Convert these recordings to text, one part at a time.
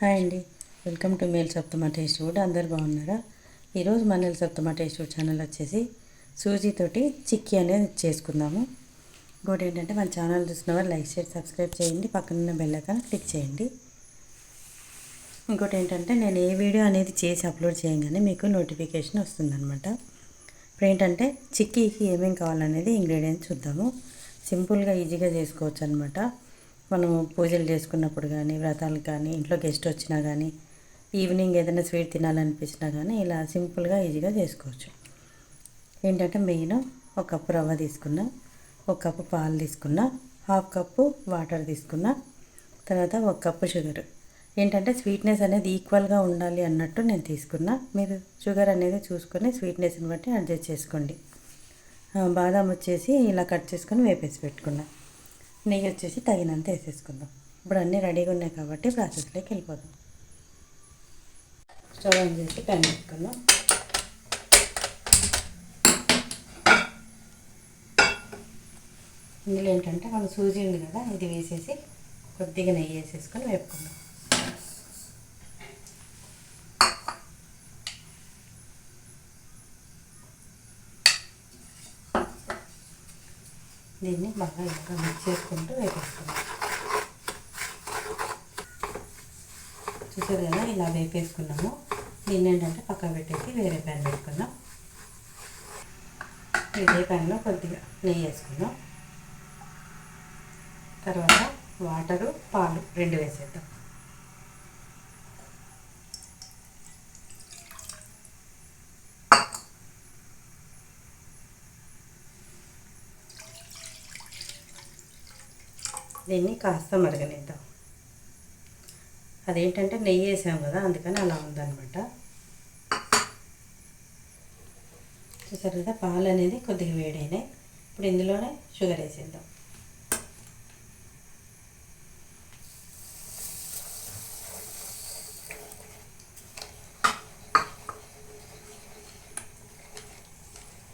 Hi అండి. Welcome to మేల్ సప్తమ టేస్ట్ ఫుడ్. అందరు బాగున్నారా? ఈరోజు మన మేల్ సప్తమ టేస్ట్ ఫుడ్ ఛానల్ వచ్చేసి సూజీతోటి చిక్కీ అనేది చేసుకుందాము. ఇంకోటి ఏంటంటే మన ఛానల్ చూసిన వారు లైక్ షేర్ సబ్స్క్రైబ్ చేయండి పక్కనున్న బెల్ క్లిక్ చేయండి. ఇంకోటి ఏంటంటే నేను ఏ వీడియో అనేది చేసి అప్లోడ్ చేయగానే మీకు నోటిఫికేషన్ వస్తుందన్నమాట. ఇప్పుడు ఏంటంటే చిక్కీకి ఏమేమి కావాలనేది ఇంగ్రీడియంట్స్ చూద్దాము. సింపుల్గా ఈజీగా చేసుకోవచ్చు అనమాట మనము పూజలు చేసుకున్నప్పుడు కానీ వ్రతాలు కానీ ఇంట్లో గెస్ట్ వచ్చినా కానీ ఈవినింగ్ ఏదైనా స్వీట్ తినాలనిపించినా కానీ ఇలా సింపుల్గా ఈజీగా చేసుకోవచ్చు. ఏంటంటే మెయిన్ ఒక కప్పు రవ్వ తీసుకున్నా ఒక కప్పు పాలు తీసుకున్నా హాఫ్ కప్పు వాటర్ తీసుకున్నా తర్వాత ఒక కప్పు షుగర్. ఏంటంటే స్వీట్నెస్ అనేది ఈక్వల్గా ఉండాలి అన్నట్టు నేను తీసుకున్నా. మీరు షుగర్ అనేది చూసుకొని స్వీట్నెస్ని బట్టి అడ్జస్ట్ చేసుకోండి. బాదాం వచ్చేసి ఇలా కట్ చేసుకొని వేపేసి పెట్టుకున్నా. నెయ్యి వచ్చేసి తగినంత వేసేసుకుందాం. ఇప్పుడు అన్నీ రెడీగా ఉన్నాయి కాబట్టి ప్రాసెస్లోకి వెళ్ళిపోదాం. స్టవ్ ఆన్ చేసి ప్యాన్ పెట్టుకుందాం. ఇందులో ఏంటంటే మన సూజీ ఉంది కదా ఇది వేసేసి కొద్దిగా నెయ్యి వేసేసుకొని వేపుకుందాం. దీన్ని బాగా ఇంకా మిక్స్ చేసుకుంటూ వేపేసుకుందాం. చూసారు కదా ఇలా వేపేసుకున్నాము. దీన్ని ఏంటంటే పక్కన పెట్టేసి వేరే ప్యాన్ పెట్టుకుందాం. ఇదే ప్యాన్లో కొద్దిగా నెయ్యి వేసుకుందాం. తర్వాత వాటరు పాలు రెండు వేసేద్దాం. దీన్ని కాస్త మరగనిద్దాం. అదేంటంటే నెయ్యి వేసాం కదా అందుకని అలా ఉందనమాట చూసారు కదా పాలు అనేది కొద్దిగా వేడైనాయి. ఇప్పుడు ఇందులోనే షుగర్ వేసేద్దాం.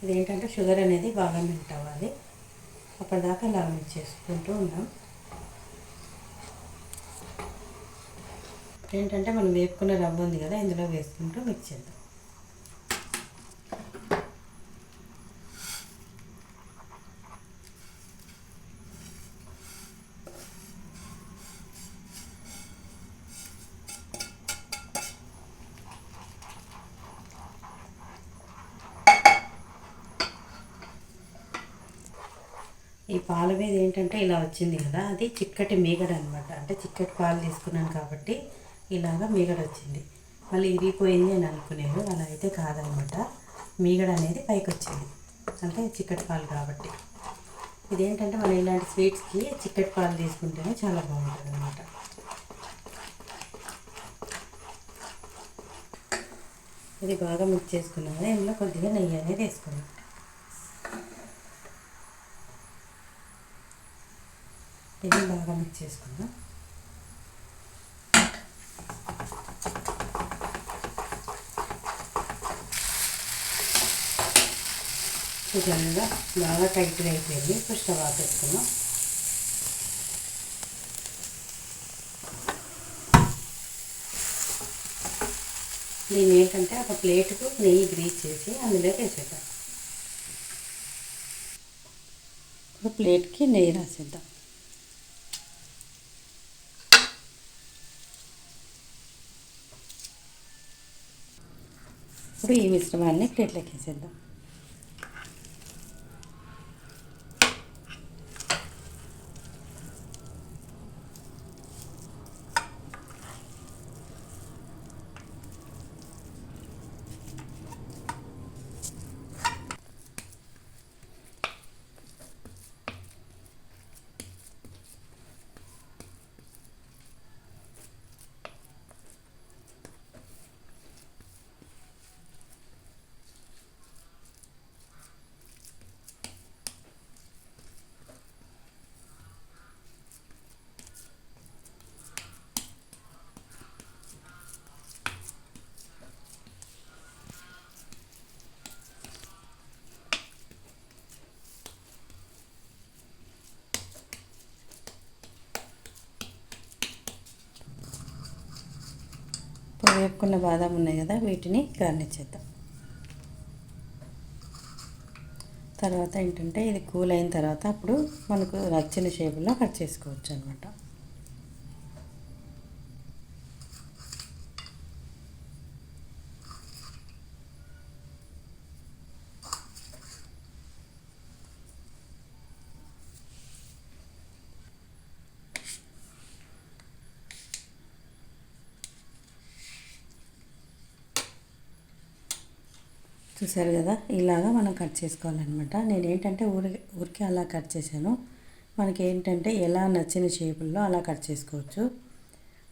ఇదేంటంటే షుగర్ అనేది బాగా మెల్ట్ అవ్వాలి. అప్పటిదాకా అలా మిక్స్ చేసుకుంటూ ఉన్నాం ఏంటంటే మనం వేపుకున్న రవ్వ ఉంది కదా ఇందులో వేసుకుంటూ మిక్స్ చేద్దాం. ఈ పాల మీద ఏంటంటే ఇలా వచ్చింది కదా అది చిక్కటి మీగడ అనమాట అంటే చిక్కటి పాలు తీసుకున్నాను కాబట్టి ఇలాగా మీగడ వచ్చింది. మళ్ళీ ఇరిగిపోయింది అని అనుకునేది అలా అయితే కాదనమాట. మీగడ అనేది పైకి వచ్చింది అంటే చిక్కటి పాలు కాబట్టి. ఇదేంటంటే మనం ఇలాంటి స్వీట్స్కి చిక్కటి పాలు తీసుకుంటేనే చాలా బాగుంటుంది అనమాట ఇది బాగా మిక్స్ చేసుకున్నాను ఇందులో కొద్దిగా నెయ్యి అనేది వేసుకున్నాను ఇది బాగా మిక్స్ చేసుకుందాం చూసారుగా బాగా టైట్గా అయిపోయింది. ఇప్పుడు స్టవ్ ఆపేసుకుందాం నేను ఏంటంటే ఒక ప్లేట్కు నెయ్యి గ్రీస్ చేసి అందులోకి వేసేద్దాం. ఇప్పుడు ప్లేట్కి నెయ్యి రాసేద్దాం. ఇప్పుడు ఈ మిశ్రమాన్ని ప్లేట్లోకి వేసేద్దాం. ఇప్పుడు బాదం ఉన్నాయి కదా వీటిని గార్నిష్ చేద్దాం. తర్వాత ఏంటంటే ఇది కూల్ అయిన తర్వాత అప్పుడు మనకు నచ్చిన షేపులో కట్ చేసుకోవచ్చు అనమాట చూసారు కదా? ఇలాగా మనం కట్ చేసుకోవాలన్నమాట. నేను ఏంటంటే ఊరి ఊరికే అలా కట్ చేశాను. మనకి ఏంటంటే ఎలా నచ్చిన షేపుల్లో అలా కట్ చేసుకోవచ్చు.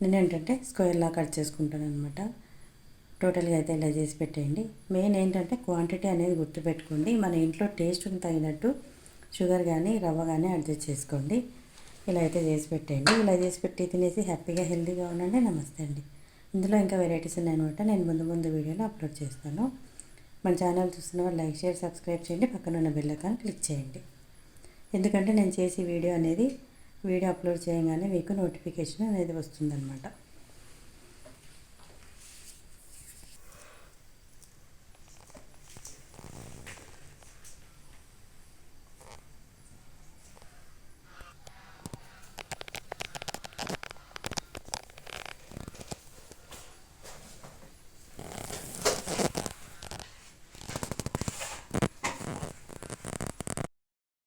నేను ఏంటంటే స్క్వేర్లా కట్ చేసుకుంటాను అనమాట టోటల్గా అయితే ఇలా చేసి పెట్టేయండి. మెయిన్ ఏంటంటే క్వాంటిటీ అనేది గుర్తుపెట్టుకోండి. మన ఇంట్లో టేస్ట్ని తగినట్టు షుగర్ కానీ రవ్వ కానీ అడ్జస్ట్ చేసుకోండి. ఇలా అయితే చేసి పెట్టేయండి. ఇలా చేసి పెట్టి తినేసి హ్యాపీగా హెల్తీగా ఉండండి. నమస్తే అండి. ఇందులో ఇంకా వెరైటీస్ ఉన్నాయన్నమాట. నేను ముందు ముందు వీడియోలో అప్లోడ్ చేస్తాను. మన ఛానల్ చూస్తున్న వాళ్ళు లైక్ షేర్ సబ్స్క్రైబ్ చేయండి. పక్కన ఉన్న బెల్ ఐకాన్ క్లిక్ చేయండి. ఎందుకంటే నేను చేసే వీడియో అనేది వీడియో అప్లోడ్ చేయగానే మీకు నోటిఫికేషన్ అనేది వస్తుందన్నమాట.